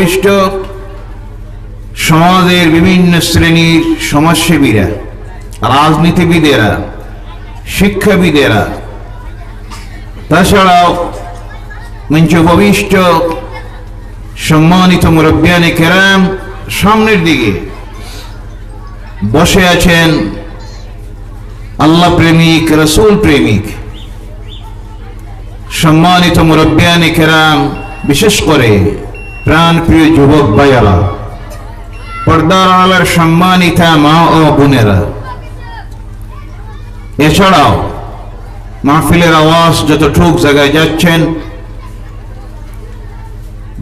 উপবিষ্ট সমাজের বিভিন্ন শ্রেণির সমাজসেবীরা, রাজনীতিবিদেরা, শিক্ষাবিদেরা, তাছাড়াও মঞ্চ উপবিষ্ট সম্মানিত মুরব্বিয়ানে কেরাম সামনের দিকে বসে আছেন আল্লাহ প্রেমিক রসুল প্রেমিক সম্মানিত মুরব্বিয়ানে কেরাম, বিশেষ করে প্রাণ প্রিয় যুবক ভাইয়ারা, পর্দার আলার সম্মানিতা মা ও বোনেরা, এছাড়াও মাহফিলের আওয়াজ যতটুক জায়গায় যাচ্ছেন,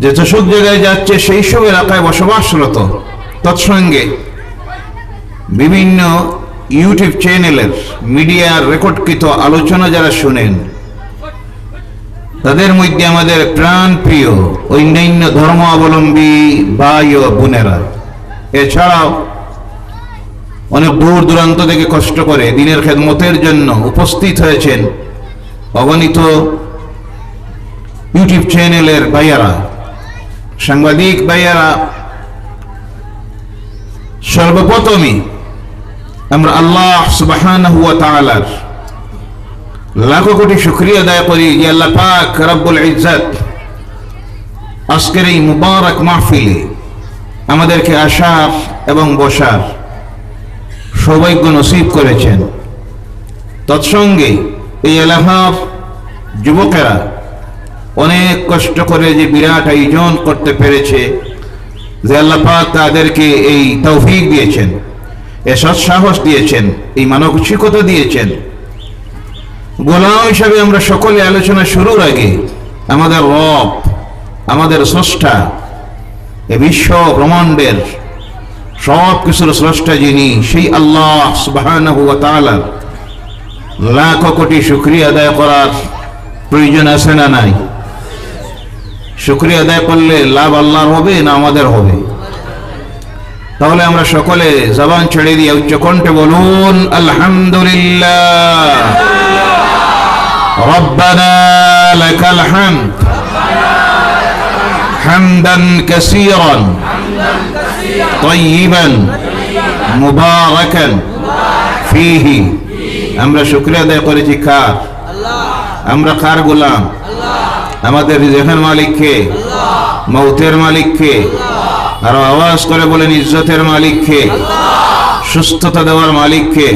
যতটুক জায়গায় যাচ্ছে সেই সব এলাকায় বসবাসরত তৎসঙ্গে বিভিন্ন ইউটিউব চ্যানেলের মিডিয়ার রেকর্ডকৃত আলোচনা যারা শুনেন তাদের মধ্যে আমাদের প্রাণ প্রিয় অন্যান্য ধর্ম অবলম্বী ভাই ও বোনেরা। এছাড়াও অনেক দূর দূরান্ত থেকে কষ্ট করে দিনের খেদমতের জন্য উপস্থিত হয়েছেন অগণিত ইউটিউব চ্যানেলের ভাইয়ারা, সাংবাদিক ভাইয়ারা। সর্বপ্রথমই আমরা আল্লাহ তাআলার লাখো কোটি শুক্রিয়া আদায় করি যে আল্লাহ পাক রব্বুল ইজ্জত। আজকের এই মুবারক মাহফিলে আমাদেরকে আসার এবং বসার সৌভাগ্য নসিব করেছেন। তৎসঙ্গে এই এলাকার যুবকেরা অনেক কষ্ট করে যে বিরাট আয়োজন করতে পেরেছে, যে আল্লাহ পাক তাদেরকে এই তৌফিক দিয়েছেন, এ সৎসাহস দিয়েছেন, এই মানসিকতা দিয়েছেন। গোলাম হিসাবে আমরা সকলে আলোচনা শুরুর আগে আমাদের রব, আমাদের স্রষ্টা, এ বিশ্ব ব্রহ্মাণ্ডের সব কিছুর স্রষ্টা যিনি, সেই আল্লাহ সুবহানাহু লাখ কোটি শুকরিয়া আদায় করার প্রয়োজন আছে না নাই? শুকরিয়া আদায় করলে লাভ আল্লাহর হবে না আমাদের হবে? তাহলে আমরা সকলে জবান ছেড়ে দিয়ে উচ্চকণ্ঠে বলুন, আলহামদুলিল্লাহ। ربنا لك الحمد حمدا كثيرا طيبا مباركا فيه আমরা শুক্রিয়া আদায় করেছি কার আমরা কার গোলাম আমাদের রিজেকের মালিককে মৌতের মালিককে আর আওয়াজ করে বলেন ইজ্জতের মালিককে সুস্থতা দেওয়ার মালিককে,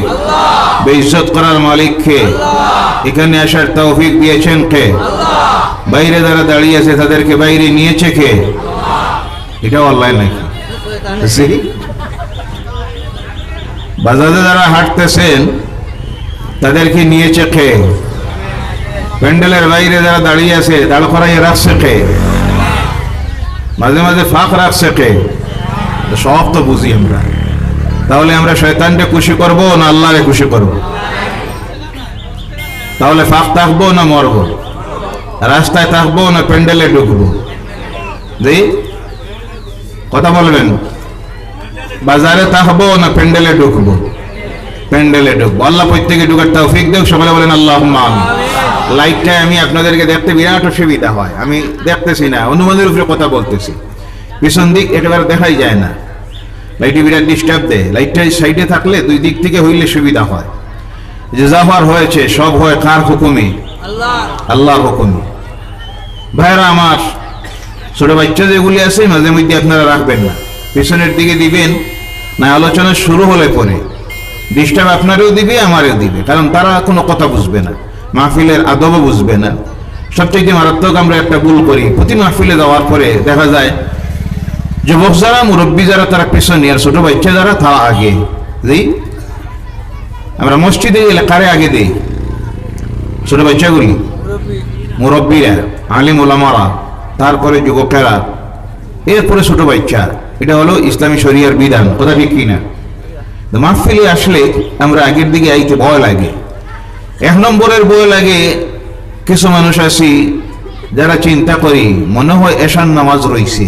বেইজ্জত করার মালিককে, এখানে আসার তৌফিক দিয়েছেন কে? বাইরে যারা দাঁড়িয়ে আছে, তাদেরকে বাইরে নিয়েছে কে? এটাও অনলাইন নাকি? বাজারে যারা হাঁটতেছেন, তাদেরকে নিয়েছে কে? প্যান্ডেলের বাইরে যারা দাঁড়িয়ে আছে, দাঁড় করাই রাখছে কে? মাঝে মাঝে ফাঁক রাখছে কে? সব তো বুঝি আমরা। তাহলে আমরা শয়তানকে খুশি করব না আল্লাহরে খুশি করব? তাহলে ফাঁক থাকব না মরবো? রাস্তায় থাকব না প্যান্ডেলে ঢুকবো? জি? কথা বলবেন? বাজারে থাকব না প্যান্ডেলে ঢুকবো? প্যান্ডেলে ঢুকবো। আল্লাহ প্রত্যেকে ঢুকার তৌফিক দেব সবাই বলেন আল্লাহ লাইটটা আমি আপনাদেরকে দেখতে বিরাট অসুবিধা হয়। আমি দেখতেছি না, অনুমানের উপরে কথা বলতেছি। পিছন দিক একেবারে দেখাই যায় না। ডিস্টার্ব দেয়। লাইটটা সাইডে থাকলে দুই দিক থেকে হইলে সুবিধা হয়। যে জাফার হয়েছে, সব হয় কার হুকুমে? হুকুমে। ভাইরা আমার, ছোট বাচ্চা যেগুলি আছে, মাঝে মধ্যে আপনারা রাখবেন না। পিছনের দিকে দিবেন, না আলোচনা শুরু হলে পরে। ডিস্টার্ব আপনারও দিবে, আমারও দিবে। কারণ তারা কোনো কথা বুঝবে না। মাহফিলের আদবও বুঝবে না। সবচেয়ে মারাত্মক আমরা একটা ভুল করি। প্রতি মাহফিলে যাওয়ার পরে দেখা যায় যুবক যারা, মুরব্বী যারা, তারা পেছনে আর ছোট বাচ্চা যারা তারা আগে জি আমরা মসজিদে গেলে কারে আগে দেই। ছোট বাচ্চাগুলি, মুরব্বীরা, আলিম ওলামারা, তারপরে যুবকেরা, এরপরে ছোট বাচ্চা। এটা হলো ইসলামী শরিয়ার বিধান, কথা ঠিক কিনা? তো মাহফিলে আসলে আমরা আগের দিকে আইতে ভয় লাগে। এক নম্বরের ভয় লাগে, কিছু মানুষ আছি যারা চিন্তা করি, মনে হয় এশান নামাজ রইছে।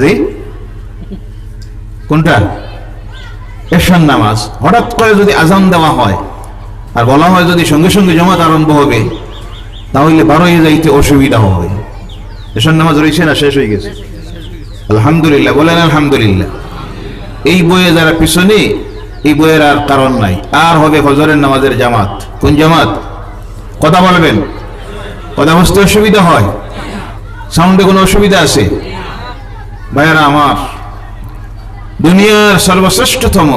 জি? কোনটা? এশান নামাজ। হঠাৎ করে যদি আজান দেওয়া হয়, আর বলা হয় যদি সঙ্গে সঙ্গে জমাত আরম্ভ হবে, তাহলে বারোই যাইতে অসুবিধা হবে। এশান নামাজ রয়েছে না? শেষ হয়ে গেছে। আলহামদুলিল্লাহ। বলেন আলহামদুলিল্লাহ। এই বইয়ে যারা পিছনে, এই বইয়ের আর কারণ নাই। আর হবে হজরের নামাজের জামাত। কোন জামাত? কথা বলবেন? কথা বুঝতে অসুবিধা হয়। সাউন্ডে কোনো অসুবিধা আছে? ভাইয়ারা আমার, দুনিয়ার সর্বশ্রেষ্ঠতম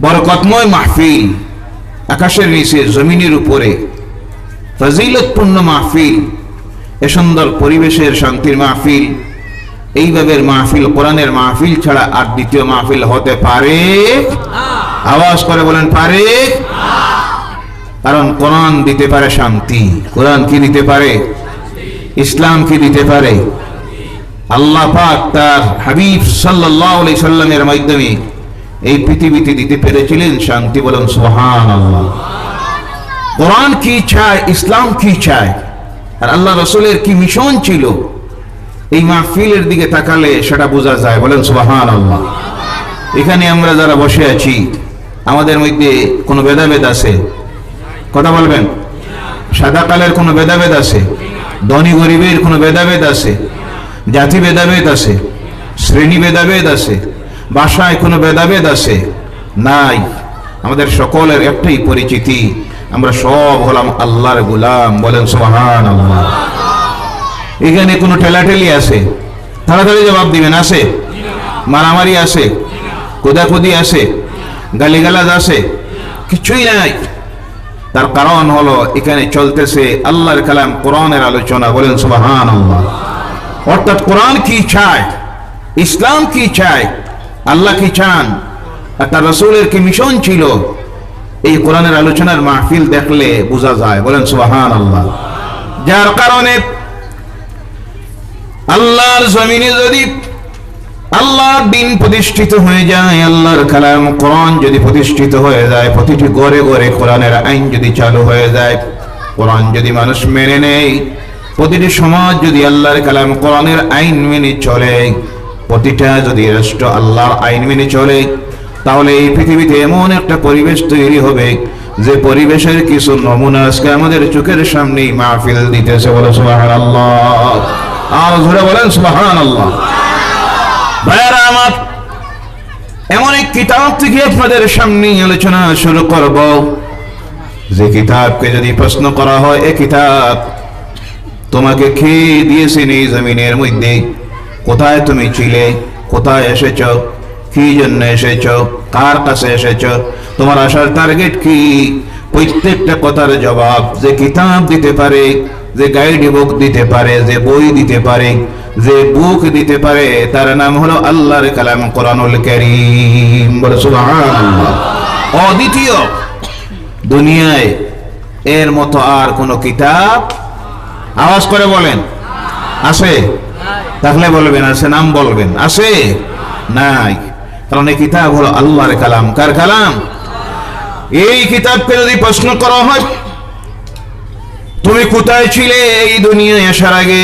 বরকতময় মাহফিল আকাশের নিচে জমিনের উপরে ফজিলতপূর্ণ মাহফিল, এ সুন্দর পরিবেশের শান্তির মাহফিল, এইভাবে মাহফিল, কোরআনের মাহফিল ছাড়া আর দ্বিতীয় মাহফিল হতে পারে? আওয়াজ করে বলেন, পারে? কারণ কোরআন দিতে পারে শান্তি। কোরআন কি দিতে পারে? ইসলাম কি দিতে পারে? আল্লাহ পাক তার হাবিব আলাইহি সাল্লামের মাধ্যমে এই পৃথিবীতে দিতে পেরেছিলেন শান্তি বলেন সুবহানাল্লাহ। কোরআন কি চায়, ইসলাম কি চায়, আর আল্লাহ রসুলের কি মিশন ছিল, এই মাহফিলের দিকে তাকালে সেটা বোঝা যায় বলেন সুবাহান আল্লাহ এখানে আমরা যারা বসে আছি, আমাদের মধ্যে কোনো ভেদাভেদ আছে? কথা বলবেন? সাদা কালের কোনো ভেদাভেদ আছে? ধনী গরিবের কোনো ভেদাভেদ আছে? জাতি ভেদাভেদ আছে, শ্রেণি ভেদাভেদ আছে, ভাষায় কোনো ভেদাভেদ আছে, নাই। আমাদের সকলের একটাই পরিচিতি, আমরা সব হলাম আল্লাহর গুলাম, বলেন সুবহান আল্লাহ এখানে কোনো ঠেলাঠেলি আছে? তাড়াতাড়ি জবাব দিবেন, আছে? মারামারি আছে? কোদাকুদি আছে? গালিগালাজ আছে? কিছুই নাই। তার কারণ হলো, এখানে চলতেছে আল্লাহর কালাম কোরআনের আলোচনা, বলেন সুবহান আল্লাহ অর্থাৎ কোরআন কি চায়, ইসলাম কি চায়, আল্লাহ কি চান, আর তার রসুলের কি মিশন ছিল, এই কোরআনের আলোচনার মাহফিল দেখলে বোঝা যায়। বলেন সুবহান আল্লাহ যার কারণে আল্লাহর জমিনে যদি আল্লাহর দিন প্রতিষ্ঠিত হয়ে যায়, আল্লাহর কালাম কোরআন যদি প্রতিষ্ঠিত হয়ে যায়, প্রতিটি ঘরে ঘরে কোরআনের আইন যদি চালু হয়ে যায়, কোরআন যদি মানুষ মেনে নেয় প্রতিটি সমাজ যদি আল্লাহর কালাম কোরআনের আইন মেনে চলে, প্রতিটা যদি রাষ্ট্র আল্লাহর আইন মেনে চলে, তাহলে এই পৃথিবীতে এমন একটা পরিবেশ তৈরি হবে যে পরিবেশের কিছু নমুনা আজকে আমাদের চোখের সামনেই মাহফিল দিতেছে বলে সুবাহান আল্লাহ আর ধরে বলেন সুবাহান আল্লাহ ভাইয়ারা আমার, এমন এক কিতাব থেকে আপনাদের সামনে আলোচনা শুরু করব। যে কিতাবকে যদি প্রশ্ন করা হয়, এ কিতাব তোমাকে খেয়ে দিয়েছেন এই জমিনের মধ্যে। কোথায় তুমি ছিলে? কোথায় এসেছ? কি জন্য এসেছ? কার কাছে এসেছ? তোমার আসার টার্গেট কি? প্রত্যেকটা কথার জবাব যে কিতাব দিতে পারে, যে গাইড বুক দিতে পারে, যে বই দিতে পারে, যে বুক দিতে পারে, তার নাম হলো আল্লাহর কালাম কোরআনুল কারীম। অদ্বিতীয়, দুনিয়ায় এর মতো আর কোন কিতাব আওয়াজ করে বলেন আছে তাহলে বলবেন আছে নাম বলবেন আছে নাই কারণ এই কিতাব হলো আল্লাহর কালাম কার কালাম এই কিতাবকে যদি প্রশ্ন করা হয় তুমি কোথায় ছিলে এই দুনিয়ায় আসার আগে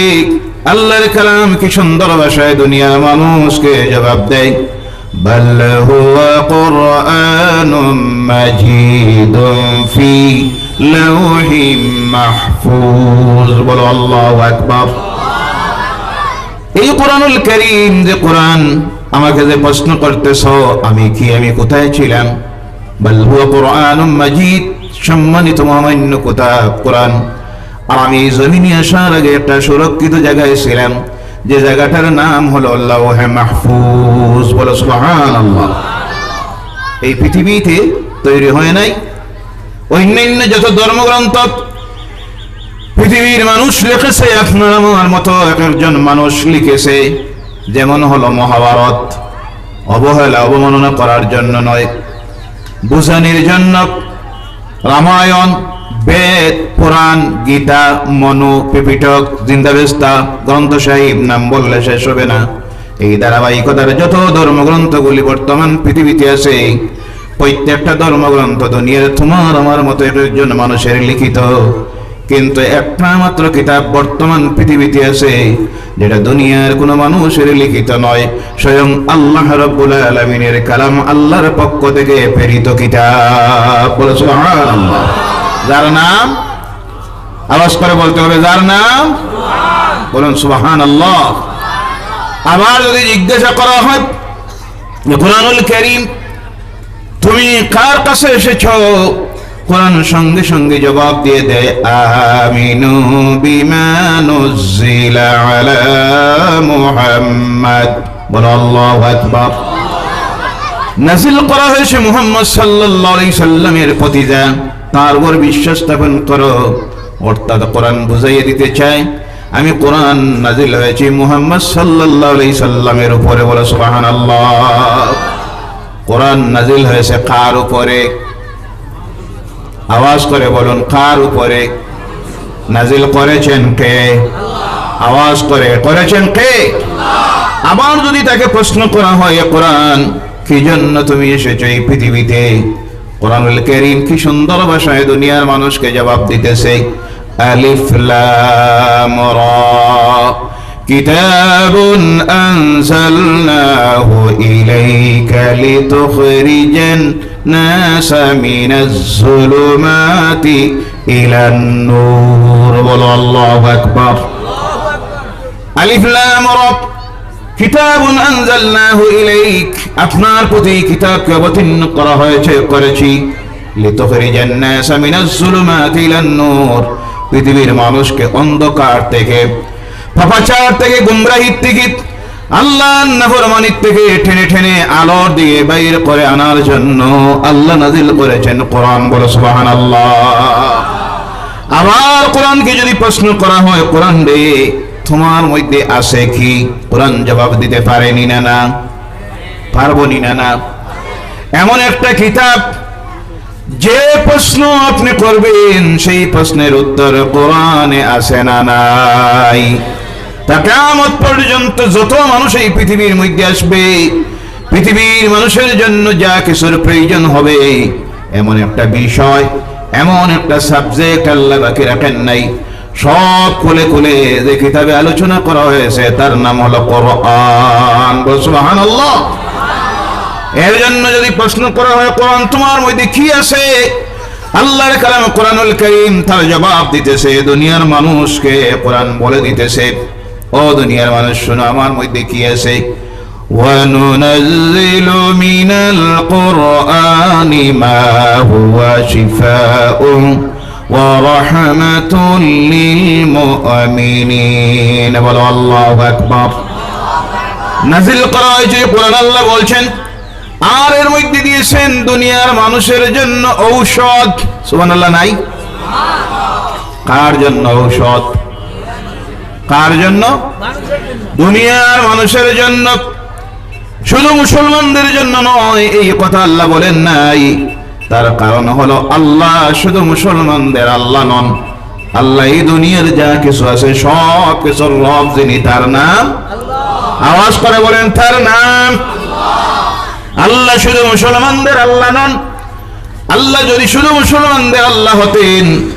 আল্লাহর কালাম কি সুন্দর ভাষায় দুনিয়ার মানুষকে জবাব দেয় بل هو قرآن مجيد في এই কোরআনুল করিম যে কোরআন আমাকে যে প্রশ্ন করতেছ, আমি কি, আমি কোথায় ছিলাম? বাল্লুয়া কোরআন মাজিদ, সম্মানিত মহামান্য কোথা কোরআন। আমি জমিনে আসার আগে একটা সুরক্ষিত জায়গায় ছিলাম, যে জায়গাটার নাম হলো আল্লাহ মাহফুজ। বলো সোহান এই পৃথিবীতে তৈরি হয় নাই? অন্যান্য যত ধর্মগ্রন্থ পৃথিবীর মানুষ লিখেছে আপনার মতো এক একজন মানুষ লিখেছে। যেমন হলো মহাভারত। অবহেলা অবমাননা করার জন্য নয়, বুঝানির জন্য। রামায়ণ, বেদ, পুরাণ, গীতা, মনু পিপিটক জিন্দাবেস্তা গ্রন্থ সাহিব নাম বললে শেষ হবে না। এই ধারাবাহিকতার যত ধর্মগ্রন্থগুলি বর্তমান পৃথিবীতে আছে প্রত্যেকটা ধর্মগ্রন্থ দুনিয়ার তোমার আমার মতো একজন মানুষের লিখিত। কিন্তু একটা মাত্র কিতাব বর্তমান পৃথিবীতে আছে, যেটা দুনিয়ার কোনো মানুষের লিখিত নয়। স্বয়ং আল্লাহ আলমিনের কালাম আল্লাহর পক্ষ থেকে প্রেরিত কিতাব। যার নাম? আওয়াজ করে বলতে হবে, যার নাম? বলুন সুবাহান আল্লাহ আবার যদি জিজ্ঞাসা করা হয় কোরআনুল করিম তুমি কার কাছে এসেছ? কোরআন সঙ্গে সঙ্গে জবাব দিয়ে দেয় আলা মুহাম্মদ। বলো আকবার। নাজিল করা হয়েছে মুহাম্মদ সাল্লাল্লাহু আলাইহি সাল্লামের প্রতি যা তার উপর বিশ্বাস স্থাপন করো। অর্থাৎ কোরআন বুঝাইয়ে দিতে চায়। আমি কোরআন নাজিল হয়েছে মুহাম্মদ সাল্লাল্লাহু আলাইহি সাল্লামের উপরে বলো, সুবহানাল্লাহ। কোরআন নাজিল হয়েছে কার উপরে? আওয়াজ করে বলুন, কার উপরে? নাজিল করেছেন কে? আওয়াজ করে, করেছেন কে? আবার যদি তাকে প্রশ্ন করা হয় কোরআন, কি জন্য তুমি এসেছ এই পৃথিবীতে? কোরআনুল করিম কি সুন্দর ভাষায় দুনিয়ার মানুষকে জবাব দিতেছে, আলিফ লাম রা। كتاب أنزلناه إليك لتخرج الناس من الظلمات إلى النور বলো الله أكبر আলিফ লাম রা কিতাবুন আনজালনাহু ইলাইক আপনার প্রতি কিতাবকে অবতীর্ণ করা হয়েছে করেছি লিতুখরিজান নাস মিনাজ যুলুমাতি ইলান নূর পৃথিবীর মানুষকে অন্ধকার থেকে পাপাচার থেকে গুমরাহির থেকে আল্লাহ নাফরমানির থেকে ঠেনে ঠেনে আলোর দিয়ে বাইর করে আনার জন্য আল্লাহ নাজিল করেছেন কোরআন। বলে, সুবহানাল্লাহ। আবার কোরআনকে যদি প্রশ্ন করা হয়, কোরআন রে, তোমার মধ্যে আছে কি? কোরআন জবাব দিতে পারেনি না না? পারব নি না? না এমন একটা কিতাব, যে প্রশ্ন আপনি করবেন, সেই প্রশ্নের উত্তর কোরআনে আসে না নাই। তা কেমন পর্যন্ত যত মানুষ এই পৃথিবীর মধ্যে আসবে, পৃথিবীর মানুষের জন্য যা কিছুর প্রয়োজন হবে, এমন একটা বিষয়, এমন একটা সাবজেক্ট আল্লাহ বাকি রাখেন নাই। সব খুলে খুলে যে কিতাবে আলোচনা করা হয়েছে, তার নাম হলো কোরআন। সুবহানাল্লাহ। এর জন্য যদি প্রশ্ন করা হয়, কোরআন তোমার মধ্যে কি আছে? আল্লাহর কালাম কোরআনুল করিম তার জবাব দিতেছে, দুনিয়ার মানুষকে কোরআন বলে দিতেছে। ও দুনিয়ার মানুষ শোনো আমার মধ্যে কি আছে وننزل من القرآن ما هو شفاء ورحمة للمؤمنين বলো আল্লাহু আকবার নাজিল করা হয়েছে কোরআন আল্লাহ বলছেন আর এর মধ্যে দিয়েছেন দুনিয়ার মানুষের জন্য ঔষধ সুবহানাল্লাহ নাই কার জন্য ঔষধ কার জন্য? দুনিয়ার মানুষের জন্য। শুধু মুসলমানদের জন্য নয়, এই কথা আল্লাহ বলেন নাই। তার কারণ হলো আল্লাহ শুধু মুসলমানদের আল্লাহ নন। আল্লাহ এই দুনিয়ার যা কিছু আছে, সব কিছুর রব যিনি, তার নাম। আওয়াজ করে বলেন, তার নাম। আল্লাহ শুধু মুসলমানদের আল্লাহ নন। আল্লাহ যদি শুধু মুসলমানদের আল্লাহ হতেন,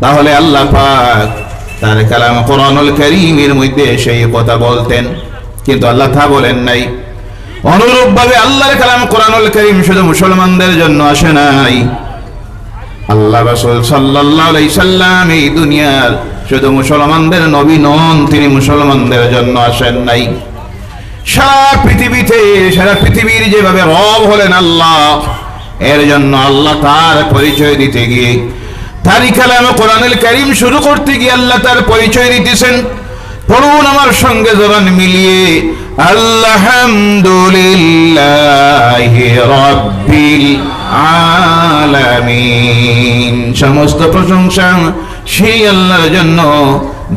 তাহলে আল্লাহ পাক তার কালাম কোরআনুল করিমের মধ্যে সেই কথা বলতেন। কিন্তু আল্লাহ তা বলেন নাই। অনুরূপ ভাবে আল্লাহর কালাম কোরআনুল করিম শুধু মুসলমানদের জন্য আসে নাই। আল্লাহ রাসূল সাল্লাল্লাহু আলাইহি সাল্লাম এই দুনিয়ার শুধু মুসলমানদের নবী নন, তিনি মুসলমানদের জন্য আসেন নাই। সারা পৃথিবীতে, সারা পৃথিবীর যেভাবে রব হলেন আল্লাহ, এর জন্য আল্লাহ তার পরিচয় দিতে গিয়ে তারই কালামে কোরআনুল করিম শুরু করতে গিয়ে আল্লাহ তার পরিচয় দিতেছেন। পড়ুন আমার সঙ্গে জবান মিলিয়ে, আলহামদুলিল্লাহ রব্বিল আলামিন। সমস্ত প্রশংসা সেই আল্লাহর জন্য,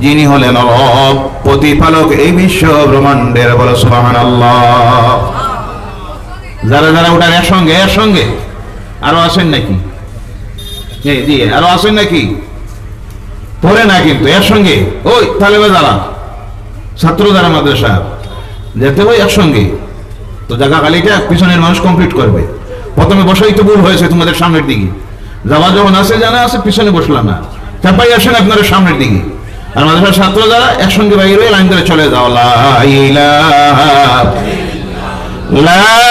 যিনি হলেন রব, প্রতিপালক এই বিশ্ব ব্রহ্মাণ্ডের বলে সুবহানাল্লাহ। যারা যারা ওটার এর সঙ্গে এর সঙ্গে আরও আছেন নাকি? আরও নাকি? না কিন্তু, এর সঙ্গে। ওই ছাত্র মাদ্রাসা, যেতে একসঙ্গে তো জায়গা খালিটা পিছনের মানুষ কমপ্লিট করবে। প্রথমে বসাই তো ভুল হয়েছে তোমাদের সামনের দিকে। যাওয়া যখন আছে জানা আছে, পিছনে বসলাম না। চাপাই আসেন আপনারা সামনের দিকে। আর মাদ্রাসার ছাত্র যারা একসঙ্গে বাইরে লাইন ধরে চলে যাও। লা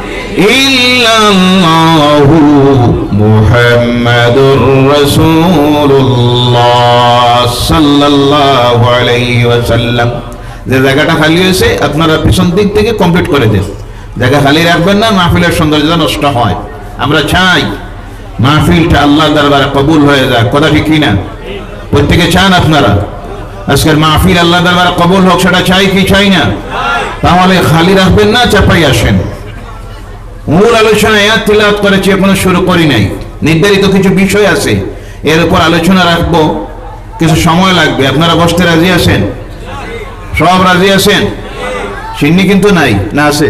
ইল্লাল্লাহু মুহাম্মাদুর রাসূলুল্লাহ সাল্লাল্লাহু আলাইহি ওয়াসাল্লাম। যে জায়গাটা খালি হয়েছে, আপনারা পিছন দিক থেকে কমপ্লিট করে দেন। জায়গা খালি রাখবেন না, মাহফিলের সৌন্দর্যটা নষ্ট হয়। আমরা চাই মাহফিলটা আল্লাহ দরবারে কবুল হয়ে যাক। কথা ঠিক কিনা? প্রত্যেকে চান আপনারা? আজকের মাহফিল আল্লাহ দরবারে কবুল হোক, সেটা চাই কি চাই না? তাহলে খালি রাখবেন না, চাপাই আসেন। মূল আলোচনা এয়ার তিলাওয়াত করেছি এখনও শুরু করি নাই। নির্ধারিত কিছু বিষয় আছে, এর উপর আলোচনা রাখব। কিছু সময় লাগবে। আপনারা বসতে রাজি আছেন? সব রাজি আছেন? সিন্নি কিন্তু নাই, না আছে?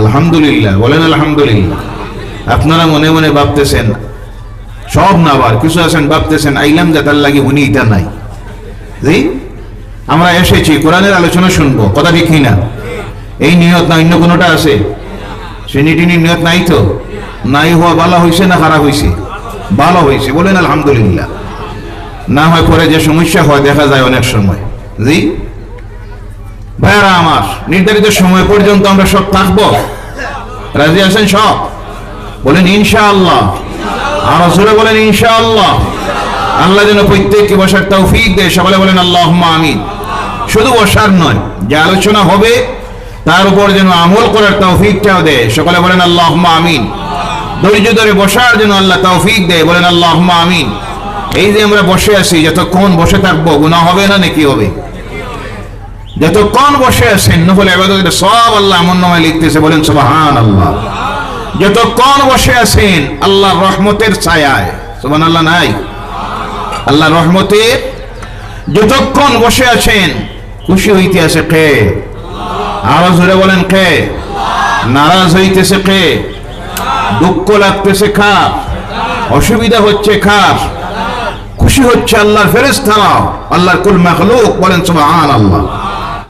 আলহামদুলিল্লাহ, বলেন আলহামদুলিল্লাহ। আপনারা মনে মনে ভাবতেছেন, সব না আবার কিছু আছেন ভাবতেছেন, আইলাম যে তার লাগে উনি এটা নাই। আমরা এসেছি, কোরআনের আলোচনা শুনব, কথা ঠিক না এই নিয়ত না, অন্য কোনোটা আছে? শ্রেণীটিনির নিয়ত নাই তো? নাই হওয়া ভালো হয়েছে না খারাপ হয়েছে ভালো হয়েছে বলেন আলহামদুলিল্লাহ। না হয় পরে যে সমস্যা হয়, দেখা যায় অনেক সময়। জি? ভাইয়ারা আমার, নির্ধারিত সময় পর্যন্ত আমরা সব থাকব? রাজি আছেন সব? বলেন ইনশাআল্লাহ। আর আসলে বলেন ইনশাআল্লাহ। আল্লাহ যেন প্রত্যেককে বসার তৌফিক দেয়। সকলে বলেন আল্লাহ আমিন। শুধু বসার নয়, যে আলোচনা হবে তার উপর যেন আমল করার তৌফিকটাও দেয়। সকলে বলেন আল্লাহ আমিন। ধৈর্য ধরে বসার জন্য আল্লাহ তৌফিক দেয়। বলেন আল্লাহ আমিন। এই যে আমরা বসে আছি, যতক্ষণ বসে থাকব, গুনাহ হবে না, নাকি হবে? যতক্ষণ বসে আছেন নফল আবাদতের সব আল্লাহ আমন নামায় লিখতেছে, বলেন সুবহান আল্লাহ যতক্ষণ বসে আছেন আল্লাহ রহমতের ছায়ায় সুবহান আল্লাহ নাই? আল্লাহ রহমতের যতক্ষণ বসে আছেন, খুশি হইতে আছে কে? আরও জোরে বলেন কে? নারাজ হইতেছে কে? দুঃখ লাগতেছে খাপ অসুবিধা হচ্ছে খাপ খুশি হচ্ছে আল্লাহর ফেরেস্তারা আল্লাহর কুল মাখলুক বলেন সুবহান আল্লাহ